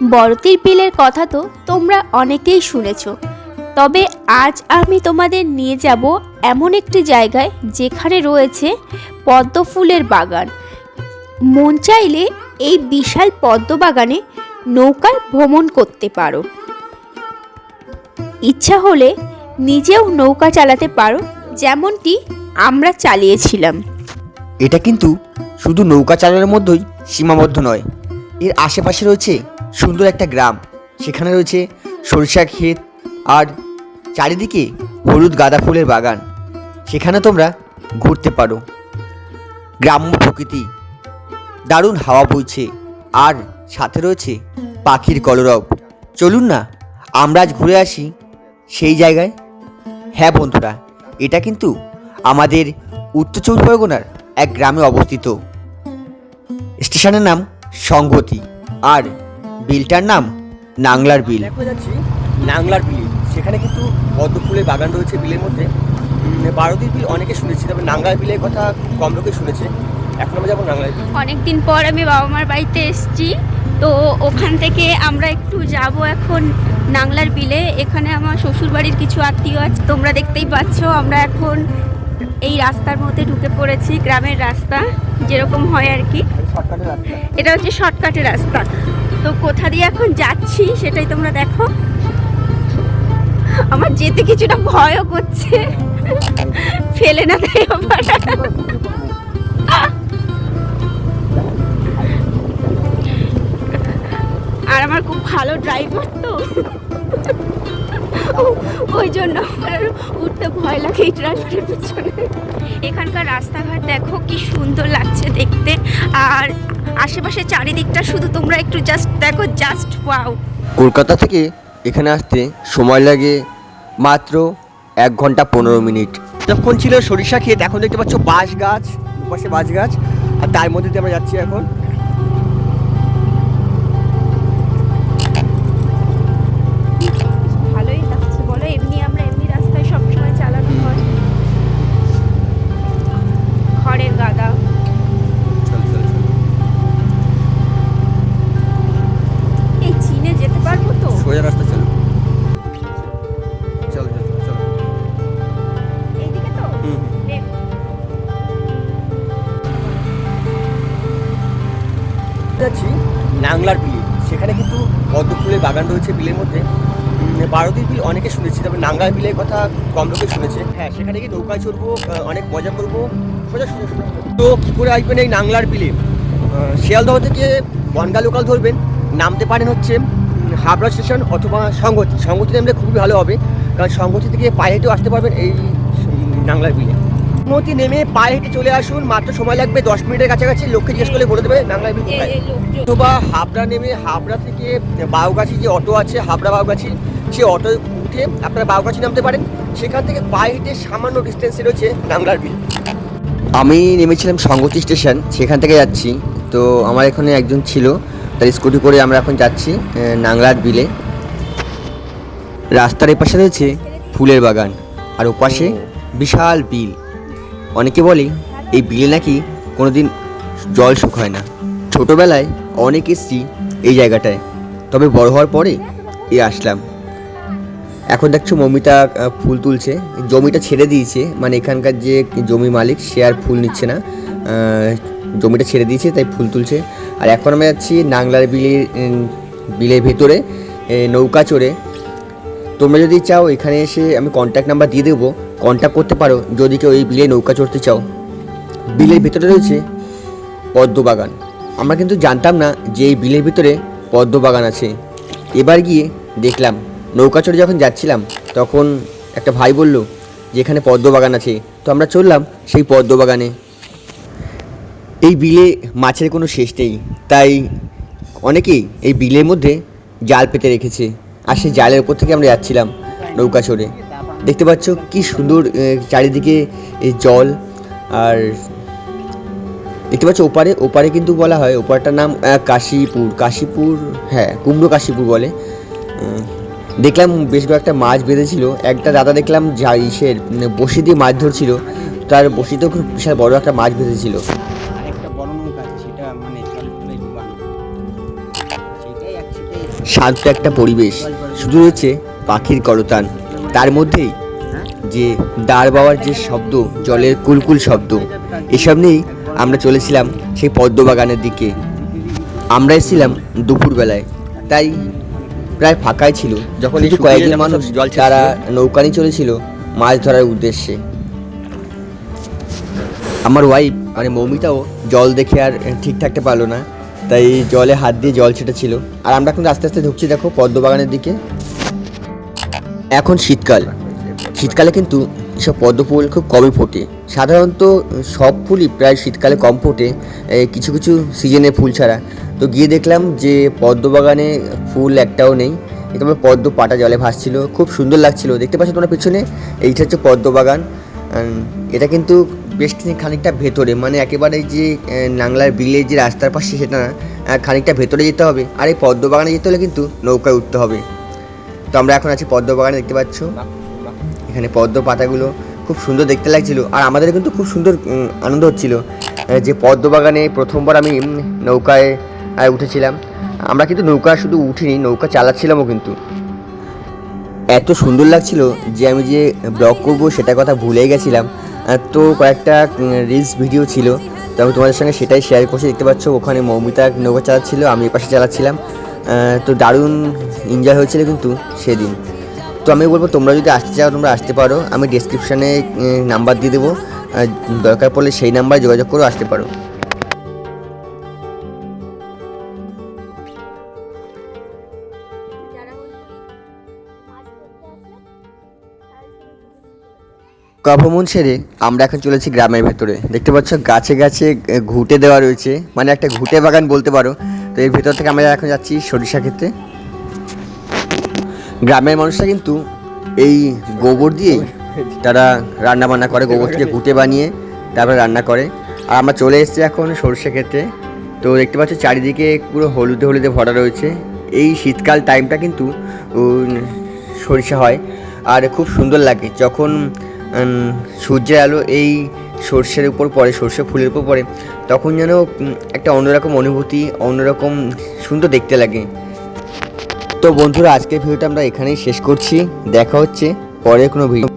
বড়তির বিলের কথা তো তোমরা অনেকেই শুনেছ। তবে আজ আমি তোমাদের নিয়ে যাব এমন একটি জায়গায় যেখানে রয়েছে পদ্ম ফুলের বাগান। মন চাইলে এই বিশাল পদ্ম বাগানে নৌকার ভ্রমণ করতে পারো। ইচ্ছা হলে নিজেও নৌকা চালাতে পারো, যেমনটি আমরা চালিয়েছিলাম। এটা কিন্তু শুধু নৌকা চালানোর মধ্যেই সীমাবদ্ধ নয়, এর আশেপাশে রয়েছে সুন্দর একটা গ্রাম। সেখানে রয়েছে সরিষা ক্ষেত আর চারিদিকে হলুদ গাঁদা ফুলের বাগান। সেখানে তোমরা ঘুরতে পারো। গ্রাম্য প্রকৃতি। দারুণ হাওয়া বইছে আর সাথে রয়েছে পাখির কলরব। চলুন না, আমরা আজ ঘুরে আসি সেই জায়গায়। হ্যাঁ বন্ধুরা, এটা কিন্তু আমাদের উত্তর চব্বিশ পরগনার এক গ্রামে অবস্থিত। স্টেশনের নাম সংগতি আর বিলটার নাম? নাংলার বিল। দেখা যাচ্ছি নাংলার বিল। সেখানে কিন্তু পদ্ম ফুলের বাগান রয়েছে বিলের মধ্যে। বারোদির বিল অনেকে শুনেছি তবে নাংলার বিলের কথা কম লোকে শুনেছে। এখন আমরা যাব নাংলার বিল। অনেক দিন পর আমি বাবা মার বাড়িতে এসেছি। তো ওখান থেকে আমরা একটু যাব এখন নাংলার বিলে। এখানে আমার শ্বশুর বাড়ির কিছু আত্মীয় আছে তোমরা দেখতেই পাচ্ছ। আমরা এখন এই রাস্তার মধ্যে ঢুকে পড়েছি গ্রামের রাস্তা যেরকম হয় আর কি। এটা হচ্ছে শর্টকাটের রাস্তা। তো কোথা দিয়ে এখন যাচ্ছি সেটাই তোমরা দেখো। আমার যেতে কিছুটা ভয়ও করছে। ফেলে না দেয় আমার আর আমার খুব ভালো ড্রাইভার তো। ওই জন্য আমার উঠতে ভয় লাগে এই ড্রাইভারের পিছনে। এখানকার রাস্তাঘাট দেখো কি সুন্দর লাগছে দেখতে। আর আশেপাশে চারিদিকটা শুধু তোমরা একটু জাস্ট দেখো জাস্ট ওয়াও কলকাতা থেকে এখানে আসতে সময় লাগে মাত্র এক ঘণ্টা পনেরো মিনিট। যখন ছিল সরিষা ক্ষেত এখন দেখতে পাচ্ছ বাঁশ গাছ দুপাশে বাঁশ গাছ আর তার মধ্যে দিয়ে আমরা যাচ্ছি এখন। নাংলার বিল। সেখানে কিন্তু পদ্ম ফুলের বাগান রয়েছে বিলের মধ্যে। বারোদির বিল অনেকে শুনেছি তবে নাংলার বিলের কথা কম লোকে শুনেছে। হ্যাঁ সেখানে গিয়ে নৌকায় চড়বো অনেক মজা করব। সোজা সোজা। তো কী করে আসবেন এই নাংলার বিলে? শিয়ালদহ থেকে বনগা লোকাল ধরবেন। নামতে পারেন হচ্ছে হাবড়া স্টেশন অথবা সংগতি সংগতি নামলে খুবই ভালো হবে। কারণ সংগতি থেকে পায়ে হেঁটেও আসতে পারবেন এই নাংলার বিলে। মতি নেমে পায়ে হেঁটে চলে আসুন। মাত্র সময় লাগবে দশ মিনিটের কাছাকাছি। লোককে জিজ্ঞেস করলে বলে দেবে নাংলার বিল অথবা হাবড়া নেমে হাবড়া থেকে বাউগাছি যে অটো আছে হাবড়া বাউগাছি সে অটো উঠে আপনারা বাউগাছি নামতে পারেন। সেখান থেকে পায়ে হেঁটে সামান্য ডিস্টেন্সে রয়েছে নাংলার বিল। আমি নেমেছিলাম সংগতি স্টেশন সেখান থেকে যাচ্ছি। তো আমার এখানে একজন ছিল তার স্কুটি করে আমরা এখন যাচ্ছি নাংলার বিলে। রাস্তার এপাশে রয়েছে ফুলের বাগান আর ওপাশে বিশাল বিল। অনেকে বলে, এই বিলে নাকি কোনো দিন জল শুকায় না। ছোটোবেলায় অনেক এসছি এই জায়গাটায়, তবে বড় হওয়ার পরে এ আসলাম। এখন দেখছ মমিতা ফুল তুলছে। জমিটা ছেড়ে দিয়েছে মানে এখানকার যে জমি মালিক, সে আর ফুল নিচ্ছে না। জমিটা ছেড়ে দিয়েছে, তাই ফুল তুলছে। আর এখন আমরা যাচ্ছি নাংলার বিলের বিলের ভেতরে নৌকা চড়ে। তোমরা যদি চাও, এখানে এসে আমি কন্ট্যাক্ট নাম্বার দিয়ে দেবো। কন্ট্যাক্ট করতে পারো যদি কেউ এই বিলে নৌকা চড়তে চাও। বিলের ভিতরে রয়েছে পদ্ম বাগান আমরা কিন্তু জানতাম না যে এই বিলের ভিতরে পদ্ম বাগান আছে। এবার গিয়ে দেখলাম, নৌকা চড়ে যখন যাচ্ছিলাম, তখন একটা ভাই বলল যে এখানে পদ্ম বাগান আছে। তো আমরা চললাম সেই পদ্ম বাগানে এই বিলে মাছের কোনো শেষ নেই, তাই অনেকেই এই বিলের মধ্যে জাল পেতে রেখেছে। আর সেই জালের উপর থেকে আমরা যাচ্ছিলাম নৌকা চড়ে। দেখতে পাচ্ছ কি সুন্দর চারিদিকে জল আর দেখতে পাচ্ছ ওপারে ওপারে কিন্তু বলা হয় ওপারটার নাম কাশীপুর কাশীপুর হ্যাঁ কুমড়ো কাশীপুর বলে। দেখলাম বেশ কয়েকটা মাছ বেঁধেছিল একটা দাদা দেখলাম যা ইসের উম, বসি দিয়ে মাছ ধরছিল তার বসিতেও খুব বিশাল বড় একটা মাছ বেঁধেছিল। মানে শান্ত একটা পরিবেশ শুধু রয়েছে পাখির করতান। তার মধ্যেই যে দাঁড় বাবার যে শব্দ জলের কুলকুল শব্দ এসব নিয়েই আমরা চলেছিলাম সেই পদ্মবাগানের দিকে। আমরা এসেছিলাম দুপুরবেলায়। তাই প্রায় ফাঁকাই ছিল। যখন একটু কয়েকজন মানুষ জল ছাড়া নৌকা নিয়ে চলেছিল মাছ ধরার উদ্দেশ্যে। আমার ওয়াইফ মানে মৌমিতাও জল দেখে আর ঠিক থাকতে পারল না। তাই জলে হাত দিয়ে জল ছেটেছিল। আর আমরা এখন আস্তে আস্তে ঢুকছি দেখো পদ্মবাগানের দিকে। এখন শীতকাল। শীতকালে কিন্তু এসব পদ্ম ফুল খুব কমই ফোটে। সাধারণত সব ফুলই প্রায় শীতকালে কম ফোটে কিছু কিছু সিজনে ফুল ছাড়া। তো গিয়ে দেখলাম যে পদ্ম বাগানে ফুল একটাও নেই। তবে পদ্ম পাটা জলে ভাসছিল, খুব সুন্দর লাগছিল। দেখতে পাচ্ছ তোমার পিছনে? এইটা হচ্ছে পদ্ম বাগান এটা কিন্তু বেশ খানিকটা ভেতরে মানে একেবারে যে নাংলার বিলের যে রাস্তার পাশে সেটা না খানিকটা ভেতরে যেতে হবে। আর এই পদ্ম বাগানে যেতে হলে কিন্তু নৌকায় উঠতে হবে। তো আমরা এখন আছি পদ্ম বাগানে দেখতে পাচ্ছ? এখানে পদ্ম পাতাগুলো খুব সুন্দর দেখতে লাগছিল। আর আমাদের কিন্তু খুব সুন্দর আনন্দ হচ্ছিল। যে পদ্ম বাগানে প্রথমবার আমি নৌকায় উঠেছিলাম। আমরা কিন্তু নৌকা শুধু উঠিনি নৌকা চালাচ্ছিলামও কিন্তু। এত সুন্দর লাগছিল যে আমি যে ব্লগ করব সেটা কথা ভুলেই গেছিলাম। তো কয়েকটা রিলস ভিডিও ছিল। তো আমি তোমাদের সঙ্গে সেটাই শেয়ার করছি। দেখতে পাচ্ছ ওখানে মৌমিতা নৌকা চালাচ্ছিল আমি এপাশে চালাচ্ছিলাম। আহ, তো দারুণ এনজয় হয়েছিল কিন্তু সেদিন। তো আমি বলব, তোমরা যদি আসতে চাও, তোমরা আসতে পারো। আমি ডেসক্রিপশানে নাম্বার দিয়ে দেবো। দরকার পড়লে সেই নাম্বারে যোগাযোগ করেও আসতে পারো। ভ্রমণ সেরে আমরা এখন চলেছি গ্রামের ভেতরে। দেখতে পাচ্ছ, গাছে গাছে ঘুঁটে দেওয়া রয়েছে। মানে একটা ঘুঁটে বাগান বলতে পারো। এর ভেতর থেকে আমরা এখন যাচ্ছি সরিষা খেতে গ্রামের মানুষরা কিন্তু এই গোবর দিয়েই তারা রান্না বান্না করে, গোবর থেকে ঘুঁটে বানিয়ে তারপরে রান্না করে। আর আমরা চলে এসেছি এখন সরষে খেতে তো দেখতে পাচ্ছ চারিদিকে পুরো হলুদে হলুদে ভরা রয়েছে। এই শীতকাল টাইমটা কিন্তু সরিষা হয়। আর খুব সুন্দর লাগে যখন সূর্যের আলো এই সর্ষের উপর পড়ে, সর্ষে ফুলের উপর পড়ে, তখন যেন একটা অন্যরকম অনুভূতি, অন্যরকম সুন্দর দেখতে লাগে। তো বন্ধুরা, আজকের ভিডিওটা আমরা এখানেই শেষ করছি। দেখা হচ্ছে পরে কোনো ভিডিও